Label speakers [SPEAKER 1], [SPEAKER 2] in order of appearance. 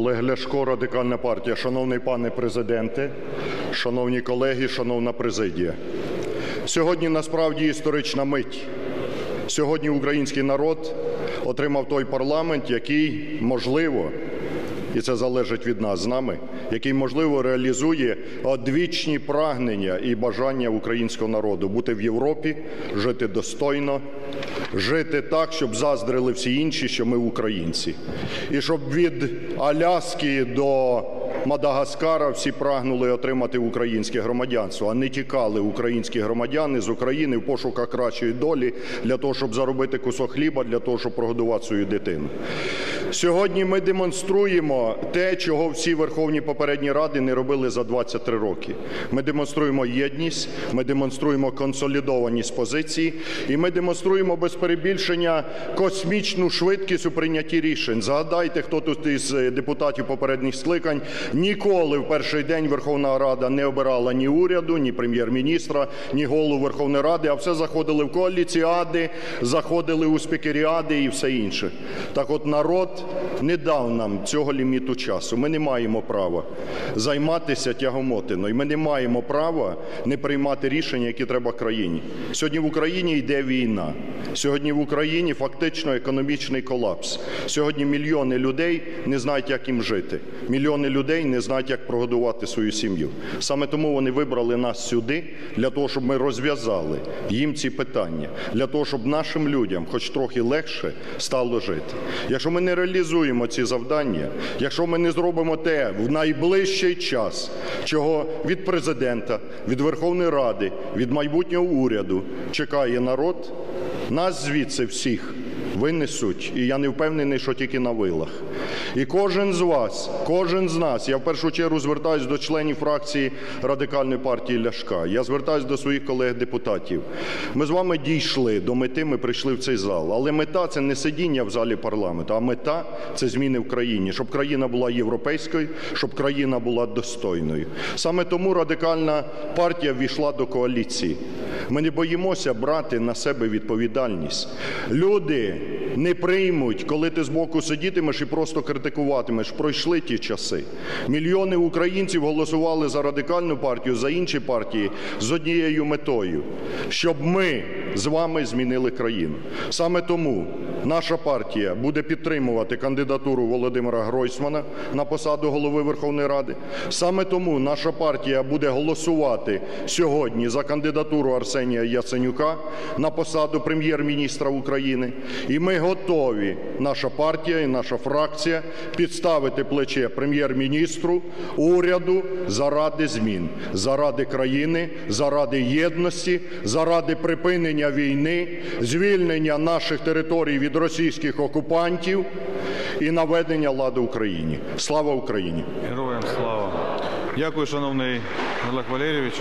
[SPEAKER 1] Олег Ляшко, Радикальна партія. Шановний пане Президенте, шановні колеги, шановна президія. Сьогодні насправді історична мить. Сьогодні український народ отримав той парламент, який, можливо, і це залежить від нас з нами, який, можливо, реалізує одвічні прагнення і бажання українського народу бути в Європі, жити достойно, жити так, щоб заздрили всі інші, що ми українці. І щоб від Аляски до Мадагаскара всі прагнули отримати українське громадянство, а не тікали українські громадяни з України в пошуках кращої долі для того, щоб заробити кусок хліба, для того, щоб прогодувати свою дитину. Сьогодні ми демонструємо те, чого всі верховні попередні ради не робили за 23 роки. Ми демонструємо єдність, ми демонструємо консолідованість позицій, і ми демонструємо без перебільшення космічну швидкість у прийнятті рішень. Згадайте, хто тут із депутатів попередніх скликань ніколи в перший день Верховна Рада не обирала ні уряду, ні прем'єр-міністра, ні голову Верховної Ради, а все заходили в коаліціади, заходили у спікеріади і все інше. Так от народ не дав нам цього ліміту часу. Ми не маємо права займатися тягомотиною. Ми не маємо права не приймати рішення, які треба країні. Сьогодні в Україні йде війна. Сьогодні в Україні фактично економічний колапс. Сьогодні мільйони людей не знають, як їм жити. Мільйони людей не знають, як прогодувати свою сім'ю. Саме тому вони вибрали нас сюди для того, щоб ми розв'язали їм ці питання, для того, щоб нашим людям, хоч трохи легше, стало жити. Якщо ми не реалізуємо ці завдання, якщо ми не зробимо те в найближчий час, чого від президента, від Верховної Ради, від майбутнього уряду чекає народ, нас звідси всіх винесуть, і я не впевнений, що тільки на вилах. І кожен з вас, кожен з нас, я в першу чергу звертаюся до членів фракції Радикальної партії Ляшка, я звертаюся до своїх колег-депутатів. Ми з вами дійшли до мети, ми прийшли в цей зал. Але мета це не сидіння в залі парламенту, а мета це зміни в країні, щоб країна була європейською, щоб країна була достойною. Саме тому Радикальна партія ввійшла до коаліції. Ми не боїмося брати на себе відповідальність. Люди не приймуть, коли ти збоку сидітимеш і просто критикуватимеш. Пройшли ті часи. Мільйони українців голосували за радикальну партію, за інші партії з однією метою, щоб ми з вами змінили країну. Саме тому наша партія буде підтримувати кандидатуру Володимира Гройсмана на посаду голови Верховної Ради. Саме тому наша партія буде голосувати сьогодні за кандидатуру Арсенія Яценюка на посаду прем'єр-міністра України. І ми готові, наша партія і наша фракція, підставити плече прем'єр-міністру, уряду заради змін, заради країни, заради єдності, заради припинення війни, звільнення наших територій від російських окупантів і наведення ладу Україні. Слава Україні!
[SPEAKER 2] Героям слава. Дякую, шановний Олег Валерійович.